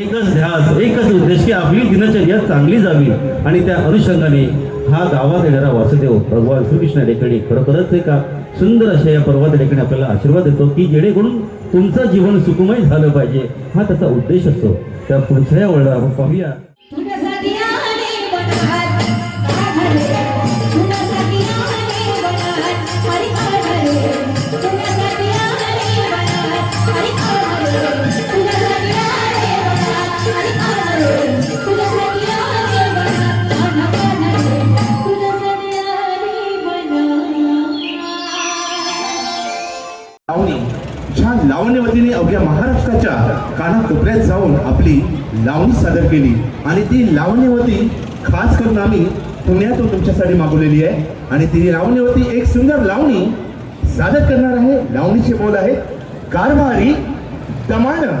एकच ध्यास एकच उद्देश की आपली दिनचर्या चांगली जावी आणि त्या अनुषंगाने हा गावात येणारा वासुदेव भगवान श्रीकृष्ण डेकडे खरोखरच एका सुंदर अशा या पर्वात डेकडे आपल्याला आशीर्वाद देतो की जेणेकरून तुमचं जीवन सुखमय झालं पाहिजे हा त्याचा उद्देश असतो. त्या पुढच्या या वळणावर आपण पाहूया ज्या लावणीवतीने अवघ्या महाराष्ट्राच्या कानाकोपऱ्यात जाऊन आपली लावणी सादर केली. आणि ती लावणीवती खास करून आम्ही पुण्यातून तुमच्यासाठी मागवलेली आहे. आणि ती लावणीवरती एक सुंदर लावणी सादर करणार आहे. लावणीचे बोल आहेत कारभारी दमान कारभारी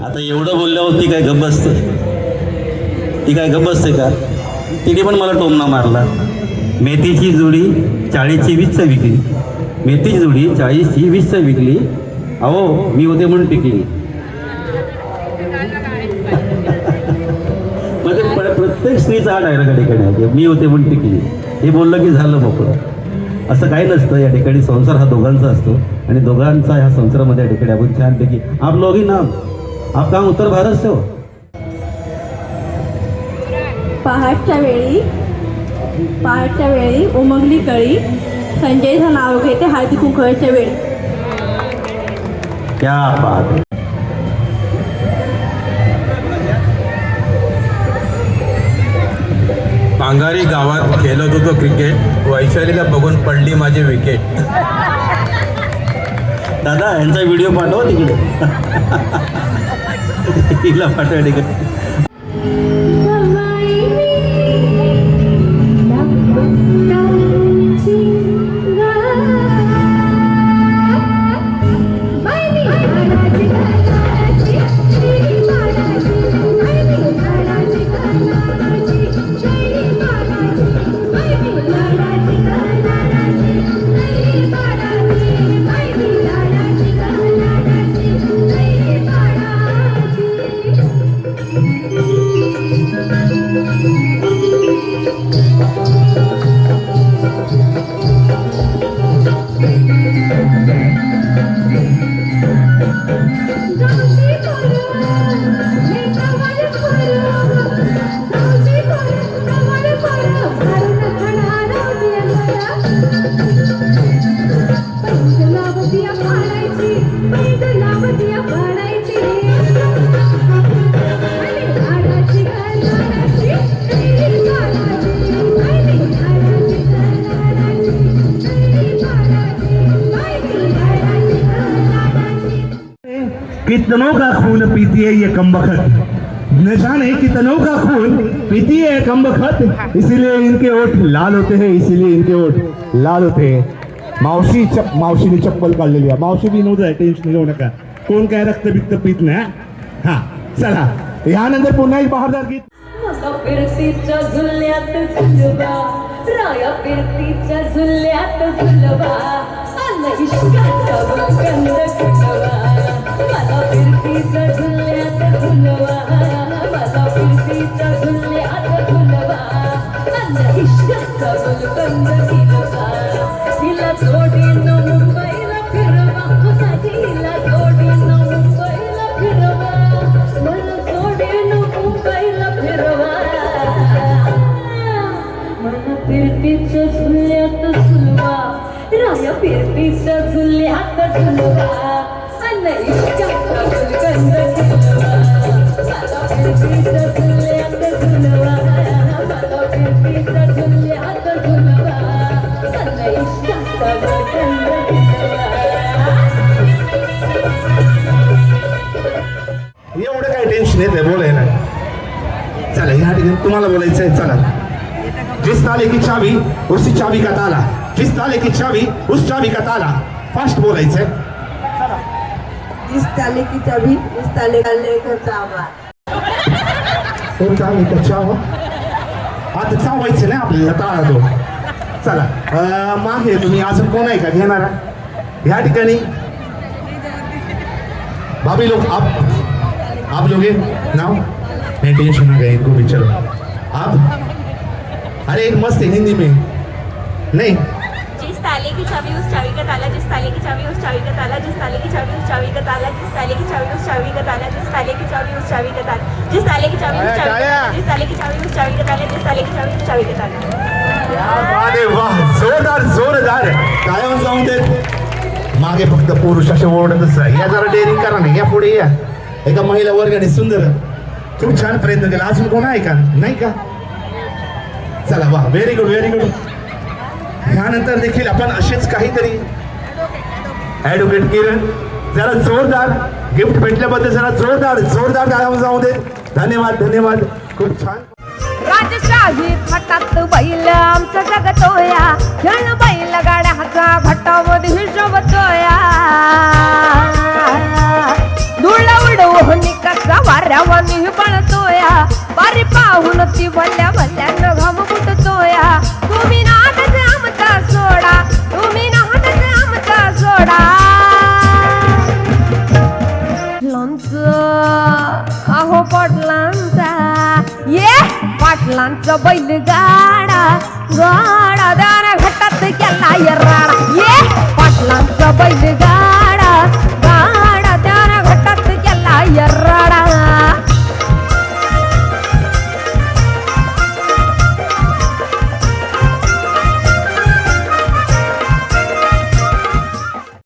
आता एवढं बोलल्यावर ती काय गप्प असते ती काय गप्प असते का? तिने पण मला टोमणा मारला. मेथीची जुडी चाळीसची वीसचं विकली. मेथीची जुडी चाळीसची वीसचं विकली. अहो मी होते म्हणून टिकली. प्रत्येक स्त्रीचा हा या ठिकाणी. आहे मी होते म्हणून टिकली. हे बोललं की झालं मोकळं. असं काही नसतं. या ठिकाणी संसार हा दोघांचा असतो. आणि दोघांचा ह्या संसारामध्ये या ठिकाणी आपण छानपैकी आप लोग ही नाम आप काम उत्तर भारत से हो. पहाटच्या वेळी पहाटच्या वेळी उमगली कळी संजयचं नाव घेते हळदी कुंकवाच्या वेळी. क्या बात. पांगारी गावात खेळत होतो क्रिकेट वैशालीला बघून पडली माझी विकेट दादा यांचा व्हिडिओ पाठवा तिकडे. हिला पाठवा तिकडे. कितनों का खून पीती है ये कम न जाने कितनों का खून पीती है कम इसीलिए इनके ओठ लाल होते हैं, इसीलिए इनके ओठ लाल होते हैं। मावशी चप मावशीने चप्पल काढलेली आहे मावशी विनोद आहे टेन्शन घेऊ नका कोण काय रक्त बिक्त पीत नाही हा? चला यानंतर पुन्हा एक बहारदार गीत फिरतीच्या झुल्यात सुजबा राया फिरतीच्या झुल्यात झुलवा आलं इश्काचा गंध कुटवा मला फिरतीच्या झुल्यात झुलवा. राया फिरतीच्या झुल्यात झुलवा. एवढं काय टेन्शन येते बोलायला चला ह्या ठिकाणी तुम्हाला बोलायचं आहे चला. जिस ताले की चावी उसी चावी का ताला? जिस ताले की चावी उस चावी का ताला? फास्ट बोलायचंय. जिस ताले की चावी उस ताले का ताला? चावा तो चावी का चावा आता चावायचं नाही आपल्याला ताळा तो चला अं, मागे तुम्ही अजून कोण आहे का घेणारा ह्या ठिकाणी भाभी लोग आप आप लोगे नाव नहीं टेंशन आ गया इनको भी चलो आप अरे एक मस्त है हिंदी में नहीं ताले की चाबी उस चाबी का ताला जिस ताले की चाबी उस चाबी का ताला जिस ताले की चाबी उस चाबी का ताला जिस ताले की चाबी उस चाबी का ताला जिस ताले की चाबी उस चाबी का ताला जिस ताले की चाबी उस चाबी जिस ताले की चाबी उस चाबी का ताला जिस ताले की चाबी उस चाबी का ताला। अरे वाह जोरदार जोरदार। कायम जाऊन देत मागे फक्त पुरुष असे ओरडतच या जरा डेअरिंग करा ना या पुढे या. एका महिला वर्गाने सुंदर. खूप छान प्रयत्न केला. अजून कोण आहे का? नाही का? चला वा व्हेरी गुड व्हेरी गुड ह्यानंतर देखील आपण असेच काहीतरी. ऍडव्होकेट किरण जरा जोरदार गिफ्ट भेटल्याबद्दल जरा जोरदार जोरदार कायम जाऊ दे. धन्यवाद धन्यवाद. खूप छान. राजशाही थाटात बैल आमचा जगतोया खेळ बैल गाड्याचा घटामध्ये हिशोबतोया धुळ उडवून कसा वाऱ्यावानी पळतोया बारी पाहून ती भल्या पाटलांचा अहो पाटलांचा ये पाटलांचा बैल गाडा गाडा दारा घटात गेला